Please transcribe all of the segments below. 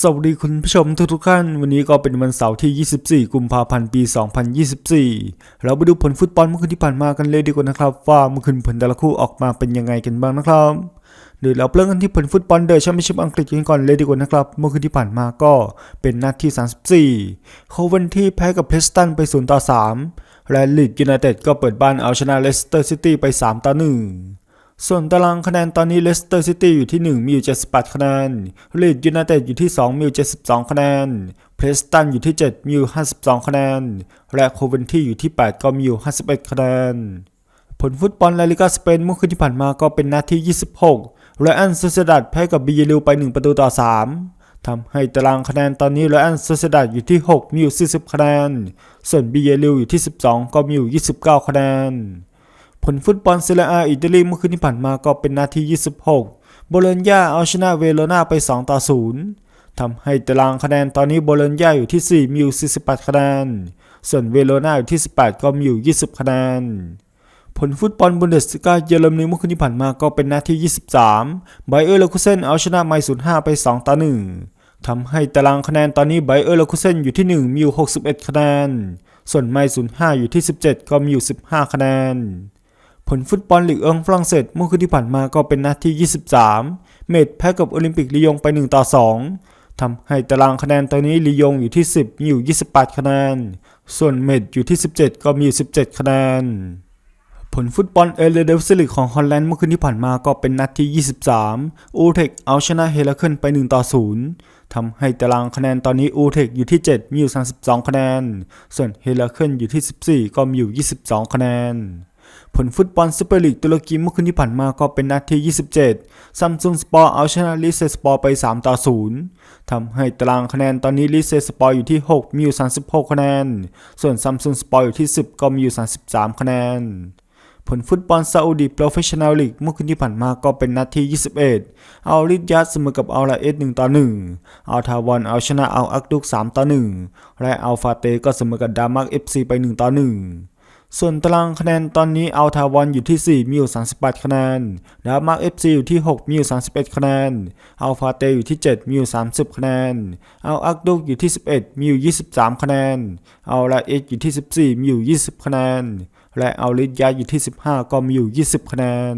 สวัสดีคุณผู้ชมทุกทุกๆท่านวันนี้ก็เป็นวันเสาร์ที่ 24 กุมภาพันธ์ ปี 2024 เราไปดูผลฟุตบอลเมื่อคืนที่ผ่านมากันเลยดีกว่านะครับ ว่าเมื่อคืนผลแต่ละคู่ออกมาเป็นยังไงกันบ้างนะครับเดี๋ยวเราเริ่มกันที่ผลฟุตบอลเดอะแชมเปี้ยนชิพอังกฤษกันก่อนเลยดีกว่านะครับ เมื่อคืนที่ผ่านมาก็เป็นนัดที่ 34 โคเวนที่แพ้กับเพรสตันไป 0 ต่อ 3 และลีดยูไนเต็ดก็เปิดบ้านเอาชนะเลสเตอร์ซิตี้ไป 3 ต่อ 1 ส่วนตารางคะแนนตอนนี้เลสเตอร์ซิตี้อยู่ที่ 1 มีอยู่ 78 คะแนนลีดยูไนเต็ดอยู่ที่ 2 มีอยู่ 72 คะแนน เพรสตันอยู่ที่ 7 มีอยู่ 52 คะแนน และโคเวนที่อยู่ที่ 8 ก็มีอยู่ 51 คะแนน ผลฟุตบอลลาลิกาสเปนเมื่อคืนที่ผ่านมาก็เป็นนัดที่ 26ไรอันซูเซดัดแพ้กับบีเยลิวไป 1 ประตูต่อ 3 ทำให้ตารางคะแนนตอนนี้ไรอันซูเซดัดอยู่ที่ 6 มีอยู่ 40 คะแนน ส่วนบีเยลิวอยู่ที่ 12 ก็มีอยู่ 29 คะแนน ผลฟุตบอลเซเรียอาอิตาลีเมื่อคืนที่ผ่านมาก็เป็นนาที 26 โบโลญญาเอาชนะเวโรนาไป 2 ต่อ 0 ทำให้ตารางคะแนนตอนนี้โบโลญญาอยู่ที่ 4 มีอยู่ 48 คะแนน ส่วนเวโรนาอยู่ที่ 18 ก็มีอยู่ 20 คะแนน ผลฟุตบอลบุนเดสกาเยอรมนีเมื่อคืนที่ผ่านมาก็เป็นนาที 23 ไบเออร์เลคุเซนเอาชนะไมศูนย์5ไป 2 ต่อ 1 ทำให้ตารางคะแนนตอนนี้ไบเออร์เลคุเซนอยู่ที่ 1 มีอยู่ 61 คะแนน ส่วนไมศูนย์5อยู่ที่ 17 ก็มีอยู่ 15 คะแนน ลฟุตบอลลีกเอิงฝรั่งเศสเมื่อคืนที่ผ่านมาก็เป็นนัดที่ 23 เมดแพ้กับโอลิมปิกลียงไป 1 ต่อ 2 ทำให้ตารางคะแนนตอนนี้ลียงอยู่ที่ 10 มีอยู่ 28 คะแนน ส่วนเมดอยู่ที่ 17 ก็มีอยู่ 17 คะแนน ผลฟุตบอลเอเลเดฟซิลิกของฮอลแลนด์เมื่อคืนที่ผ่านมาก็เป็นนัดที่ 23 อูเทคเอาชนะเฮลเคิลไป 1 ต่อ 0ทำให้ตารางคะแนนตอนนี้อูเทคอยู่ที่ 7 มีอยู่ 32 คะแนน ส่วนเฮลเคิลอยู่ที่ 14 ก็มีอยู่ 22 คะแนน ผลฟุตบอลซูเปอร์ลีกตุรกีเมื่อคืนที่ผ่านมาก็เป็นนัดที่27 ซัมซุงสปอร์เอาชนะลิเซสปอร์ไป 3 ต่อ 0 ทำให้ตารางคะแนนตอนนี้ลิเซสปอร์อยู่ที่ 6 มีอยู่ 36 คะแนน ส่วนซัมซุงสปอร์อยู่ที่ 10 ก็มีอยู่ 33 คะแนนผลฟุตบอลซาอุดีโปรเฟชชั่นแนลลีกเมื่อคืนที่ผ่านมาก็เป็นนัดที่ 21 เอาลิดยัดเสมอกับเอาลาเอส1ต่อ 1 เอาทาวอนเอาชนะเอาอักดุก 3 ต่อ 1 และเอาฟาเตก็เสมอกับดามักเอฟซีไป 1 ต่อ 1 ส่วนตารางคะแนนตอนนี้เอาทาวอนอยู่ที่ 4 มีอยู่ 38 คะแนนดามาร์กเอฟซีอยู่ที่ 6 มีอยู่ 31 คะแนนอัลฟาเตอยู่ที่ 7 มีอยู่ 30 คะแนนเอาอักดุกอยู่ที่ 11 มีอยู่ 23 คะแนนเอาลาเอสอยู่ที่ 14 มีอยู่ 20 คะแนน และเอาลิดยาอยู่ที่ 15 ก็มีอยู่ 20 คะแนน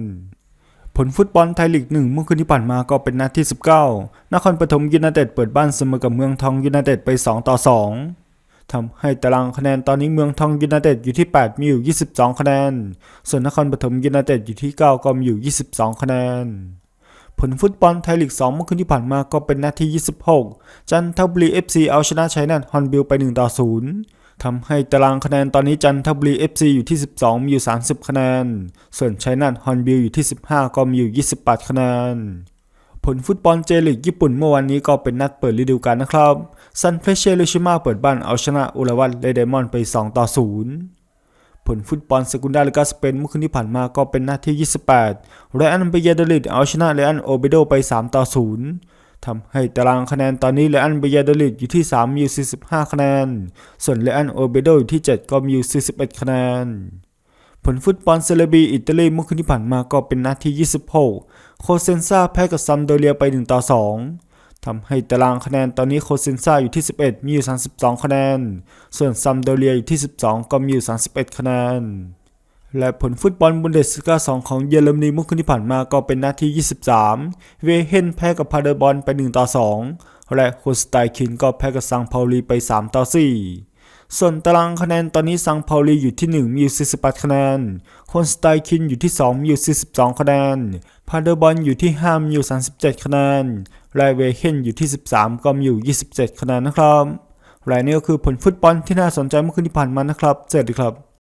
ผลฟุตบอลไทยลีกหนึ่งเมื่อคืนที่ผ่านมาก็เป็นนัดที่ 19 นครปฐมยูไนเต็ดเปิดบ้านเสมอกับเมืองทองยูไนเต็ดไป 2 ต่อ 2 ทำให้ตารางคะแนนตอนนี้เมืองทองยูไนเต็ดอยู่ที่ 8 มีอยู่ 22 คะแนน ส่วนนครปฐมยูไนเต็ดอยู่ที่ 9 ก็มีอยู่ 22 คะแนน ผลฟุตบอลไทยลีก 2 เมื่อคืนที่ผ่านมาก็เป็นนัดที่ 26 จันทบุรี FC เอาชนะชัยนาทฮอนบิลไป 1 ต่อ 0ทำให้ตารางคะแนนตอนนี้จันทบุรี FC อยู่ที่ 12 มีอยู่ 30 คะแนน ส่วนชัยนาทฮอนบิลอยู่ที่ 15 ก็มีอยู่ 28 คะแนน ผลฟุตบอลเจลีกญี่ปุ่นเมื่อวันนี้ก็เป็นนัดเปิดฤดูกาลนะครับซันเฟรเชโรชิมาเปิดบ้านเอาชนะอุระวันเลเดมอนไป 2 ต่อ 0 ผลฟุตบอลเซกุนดาลิกาสเปนเมื่อคืนที่ผ่านมาก็เป็นนัดที่ 28เรอันเบเยเดลิดเอาชนะเรอันโอเบโดไป 3 ต่อ 0ทำให้ตารางคะแนนตอนนี้เรอันเบเยเดลิดอยู่ที่3มีอยู่45 คะแนน ส่วนเรอันโอเบโดอยู่ที่ 7 ก็มีอยู่41 คะแนน ผลฟุตบอลเซเลบีอิตาลีเมื่อคืนที่ผ่านมาก็เป็นนัดที่26 โคเซนซาแพ้กับซัมโดเรียไป 1 ต่อ 2 ทำให้ตารางคะแนนตอนนี้โคเซนซาอยู่ที่ 11 มีอยู่ 32 คะแนน ส่วนซัมโดเรียอยู่ที่ 12 ก็มีอยู่ 31 คะแนน และผลฟุตบอลบุนเดสกา2ของเยอรมนีเมื่อคืนที่ผ่านมาก็เป็นนัดที่23 เวเฮนแพ้กับพาเดอร์บอลไป 1 ต่อ 2 และโคสไตคินก็แพ้กับซังเปาลีไป 3 ต่อ 4 ส่วนตารางคะแนนตอนนี้ซังเปาลีอยู่ที่ 1 มีอยู่ 48 คะแนนโคนสไตคินอยู่ที่ 2 มีอยู่ 42 คะแนน พาเดอร์บอลอยู่ที่ 5 มีอยู่ 37 คะแนนไรเวเฮนอยู่ที่ 13 ก็มีอยู่ 27 คะแนนนะครับและนี่ก็คือผลฟุตบอลที่น่าสนใจเมื่อคืนที่ผ่านมานะครับสร็จดีครับ